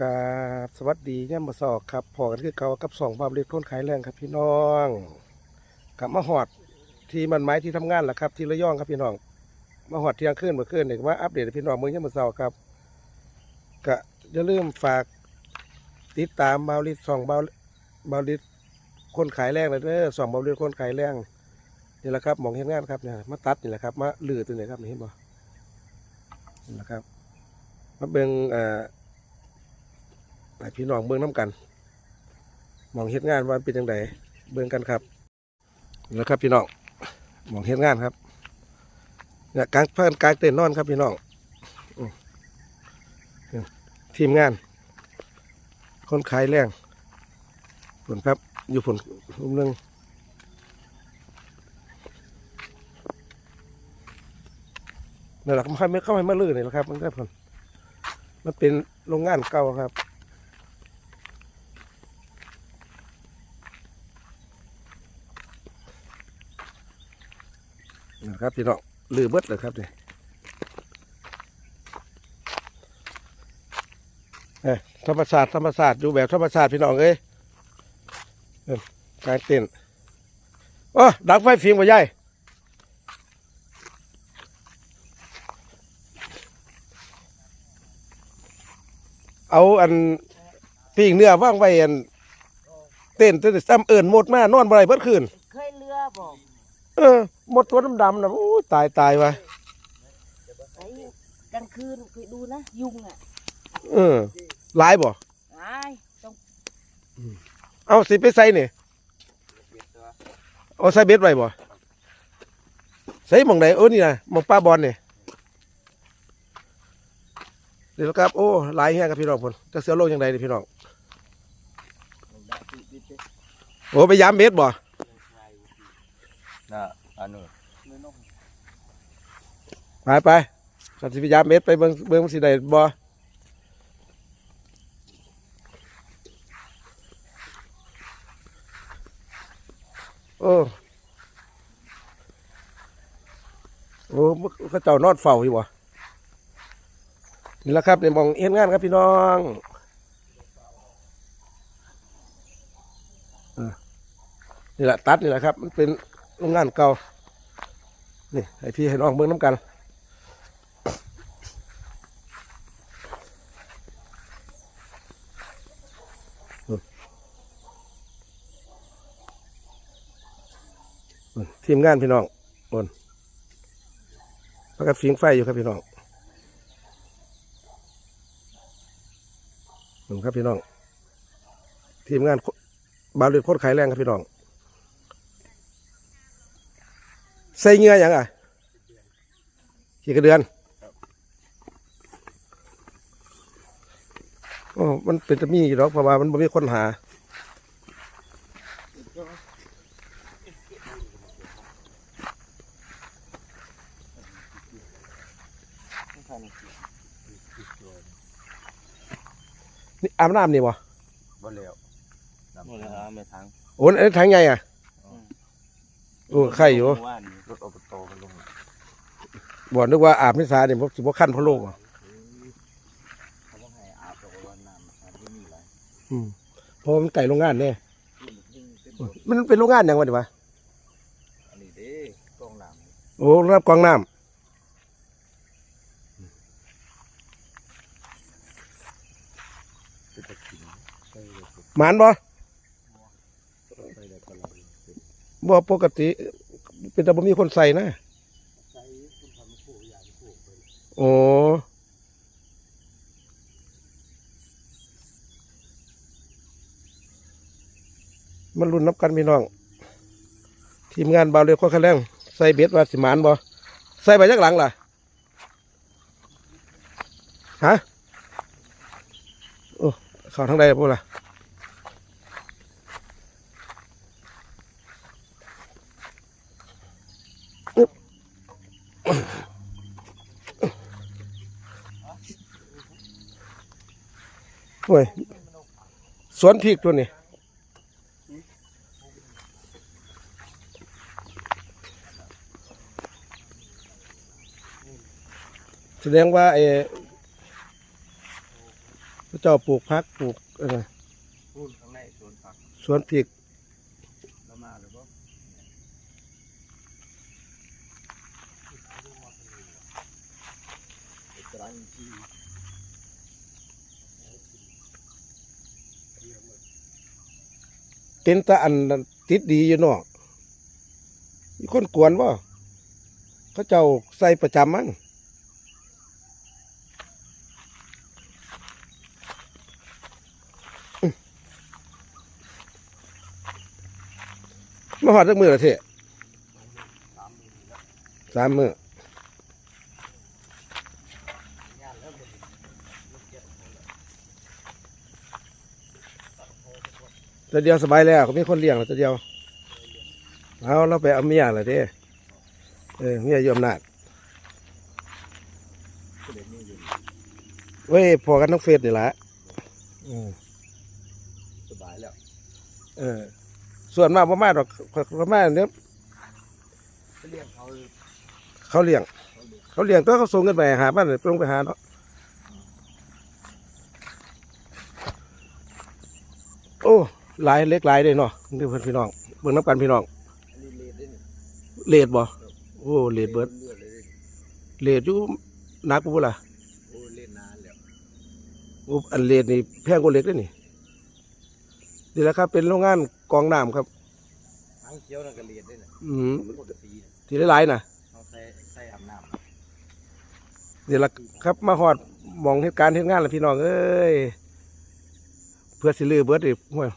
กาบสวัสดีย่ามาสอกครับพอกันคือเก่ากับสองบาเล็กต้นขายแรงครับพี่น้องกลับมาหอดที่มันไม้ที่ทำงานแหละครับ ที่ระยองครับพี่น้อง มาหอดเที่ยงคืนเมื่อคืนเนี่ยมาอัปเดตพี่น้องเมืองย่ามาสอกครับก็อย่าลืมฝากติดตามบาลิสสองบาบาลิสคนขายแรงเลยเด้อสองบาลิสคนขายแรงนี่แหละครับมองเห็นงานครับเนี่ยมาตัดนี่แหละครับมาลือตัวนี้ครับนี่เห็นบ่นี่แหละครับมาเบ่งเอ่อ พี่น้องเบิ่งน้ำกัน มองเฮ็ดงานว่าเป็นจังไดเบิ่งกันครับ แล้วครับพี่น้องมองเฮ็ดงานครับเนี่ยกลางเพื่อนกลางเต็นนอนครับพี่น้องทีมงาน คนขายแรงผลครับ อยู่ผลรุมหนึงนั่นแหละเขาไม่เข้าให้มาลื่นนี่แหละครับ มันได้ผลมันเป็นโรงงานเก่าครับ ครับพี่น้องลือเบิดเลยครับเนี่ยเอ้ยธรรมศาสตร์ธรรมศาสตร์ดูแบบธรรมศาสตร์พี่น้องเอ้ยเอิ่มกลารเต้นโอ้ดังไฟฟิล์มบ่ใหญ่เอาอันปีกเนื้อว่างไว้อันเต้นเต้นซ้ำเอิญหมดมานอนบ่ไรเบิดคืนเคยเรือบอกเออ หมดตัวดำๆนะโอ้ยตายตายวะไอ้กลางคืนเคยดูนะ ยุงอะเออหลายบ่ตายต้องเอาสิไปใส่นี่เอาใส่เบ็ดไว้บ่ใส่หมองไหนโอ้นี่นะหมองป้าบอลนี่เดี๋ยวครับ โอ้หลายแห้งครับพี่น้องพนจะเสียโลกยังไงนี่พี่น้องโอ้ไปยามเบ็ดบ่น่ะ อันนู้นไปไปสัตว์สิไปยามเบ็ดไปเบิ่งเบิ่งสิได้บ่โอ้โอ้เขาเจ้านอนเฝ้าอยู่บ่นี่แหละครับในมองเห็นงานครับพี่น้องอนี่แหละตัดนี่แหละครับ มันเป็นโรงงานเก่า นี่ให้พี่ให้น้องเบิ่งน้ำกันทีมงานพี่น้องบนแล้วก็ฟิงไฟอยู่ครับพี่น้องนี่ครับพี่น้อง ทีมงานบาวเลือดโคตรขายแรงครับพี่น้อง ใส่เหงื่ออย่างอะกี่กระเดือนโอ้มันเป็นจะมีอยู่หรอกเพราะว่ามันไม่มีคนหานี่อาบน้ำนี่บ่บ่แล้วน้ำเลยฮะไม่ทั้งโอ้ยอันนี้ทางไงอะ โอ้ไข่อยู่ว่านรถอบตมันลงบ่นึกว่าอาบไม่สาเนี่ยผมสิบ่ขั้นพะโลกอะเขาต้องให้อาบตะวันน้ำน้ำที่นี่ไรอืมเพราะมันไก่โรงงานเนี่ยมันเป็นโรงงานหยังวะเดี๋ยววะอันนี้เด้กล้องน้ำโอ้รับกรองน้เป็นตะกินใส่เลยำหมานบ่ ใส่เลยก็เราเป็น บ่ปกติ เป็นแต่บ่มีคนใส่นะใส่คุณทำผู้ยางผู้ไปโอ้มันรุ่นนับกันพี่น้อง ทีมงานบาวเรือข้อคะแรงใส่เบ็ดว่าสิหมานบ่ใส่ไปยักหลังล่ะฮะโอ้เข้าทางใดพวกล่ะ โอ้ยสวนพริกตัวนี้แสดงว่าไอ้เขาเจ้าปลูกพักปลูกเออพูดข้างในสวนผักสวนพริก แล้วมาหรือเปล่าตรังที่ เป็นตาอันติดดีอยู่เนาะมีคนกวนบ่เขาเจ้าใส่ประจำมั้งมาหอดจักมือละเทะสามมือ แต่เดียวสบายแล้วเขาไมีคนเลี้ยงแล้วแต่เดียวเอาเราไปเอาเมียเลยเด้เออเมียยอำนาดเว้ยพอกันทั้งเฟสนี่แหละสบายแล้ว เออ ส่วนมากประมาณดอกประมาณเนี้ยเขาเลี้ยง เขาเลี้ยงตัวเขาส่งเงินไปหาบ้านไปลงไปหาเนาะโอ้ ลายเล็กหลายเลยเนาะนี่เพื่อนพี่น้องเบิ่งน้ำกันพี่น้องอันนี้เลดได้นี่เลดบ่โอ้เลดเบิดเลือดเลยได้นี่เลดอยู่หนักปุ๊ล่ะโอ้เล่นนานแล้วโอ้อันเลดนี่แพงกว่าเล็กเลยนี่นี่แหละครับ เป็นโรงงานกรองน้ำครับทั้งเขียวนั่นก็เลดได้น่ะอืมพวกสีน่ะที่หลายๆน่ะเขาใส่ใส่อาบน้นี่ละครับมาหอดหมองเหตุการณ์เหตุงานแล้วพี่น้องเอ้ยเพื่อสิลือเบิดอีกห่วย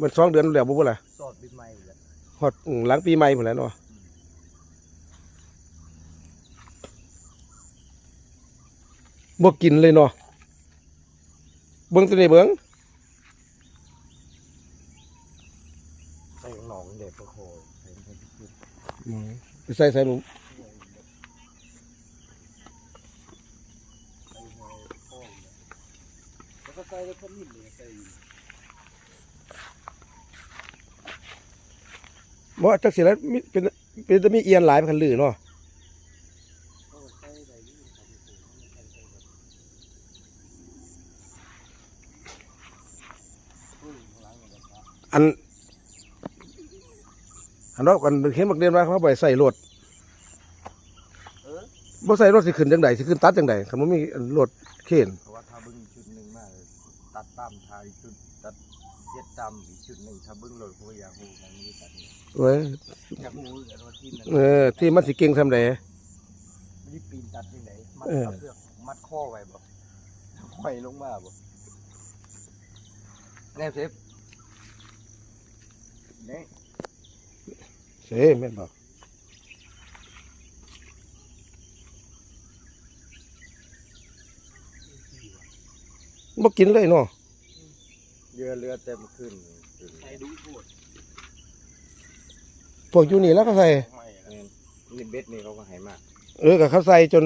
มันสองเดือนแล้วบ่บ่ล่ะำซอดบิดไม้อยู่แล้วหอดอืมหลังปีใหม่หมดแล้วเนาะบ่กินเลยเนาะเบิ่งตัวนี้เบิ่งใส่หนองเด็กประโคใส่ให้ขึ้นไปใส่ใส่หนู ใส่หอยพ่องเนี่ยแล้วก็ใส่แล้วก็นิ่มเลยใส่อยู่ บ่จักสิแล้วมีเป็นเป็นจะมีเอียนหลายพันลือเนาะเขาก็ใส่ได้อยู่ใส่ไปปลูกใส่ใส่แบบพึ่งข้างหลังเนี่ยก็อัน อันเนาะกันเห็นบักเรียนว่าเขาบ่ให้ใส่รถเออบ่ใส่รถสิขึ้นจังไดสิขึ้นตัดจังไดคันบ่มีรถเข็น ตัดตามทายชุดตัดเย็ดตามอีกชุดหนึ่งถ้าบึ้งโหลดเขาอยากหูมันมีตัดเนี่ยเว้ยอยากหูแต่ว่าที่นั่นเออ ที่มันสิเก่งซำใดไม่ได้ปีนตัดที่ไหนมัดเออเอาเสือกมัดข้อไว้บ่ห้อยลงมาบ่แน่เซฟเนี่ยเซ่แม่นบอก บ่กินเลยเนาะเรือเรือเต็มขึ้นใส่ดูพูดพวกอยู่นี่แล้วก็ใส่นี่เบ็ดนี่เขาก็ให้มากเออกับเขาใส่จน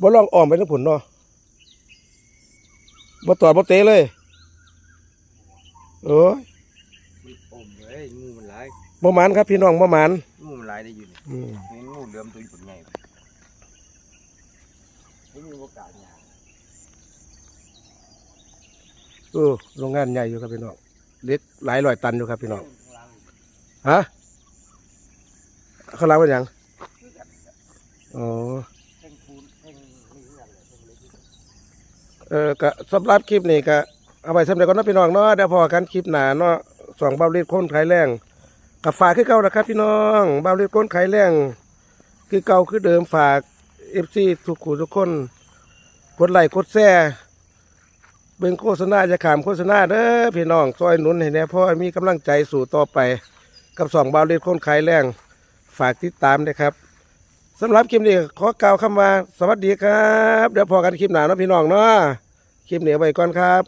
บ่ลองอ้อมไปทั้งผลเนาะบ่ตอดบ่เตะเลยโอ้ยมันอมเลยงูมันหลายบ่หมานครับพี่น้องบ่หมานงูมันหลายได้อยู่นี่อืมเห็นงูเหลือมตัวใหญ่ไม่มีโอกาสอย่าง เออโรงงานใหญ่อยู่ครับพี่น้องเล็กหลายร้อยตันอยู่ครับพี่น้องฮะเขาลาว่างอ๋อแท่งคูนแท่งนี่เหมือนกันเลยแท่งเล็กเออก็สำหรับคลิปนี้ก็เอาไปสำเร็จก่อนนะพี่น้องเนาะเดี๋ยวพอกันคลิปหนาเนาะสองเบาเล็ดค้นไขายแรงกับฝากคือเก่านะครับพี่น้องเบาเล็ดค้นไขายแรงคือเก่าคือเดิมฝากเอฟซีทุกคู่ทุกคน กดไลค์กดแชร์ เบิ่งโฆษณาจะขามโฆษณาเด้อพี่น้องซอยหนุนให้แน่พ่อมีกำลังใจสู่ต่อไป กับสองบาเล็ดคนขายแรงฝากติดตามนะครับสำหรับคลิปนี้ขอกล่าวคำว่าสวัสดีครับ เดี๋ยวพอกันคลิปหน้าเนาะพี่น้องเนาะคลิปนี้เอไว้ก่อนครับ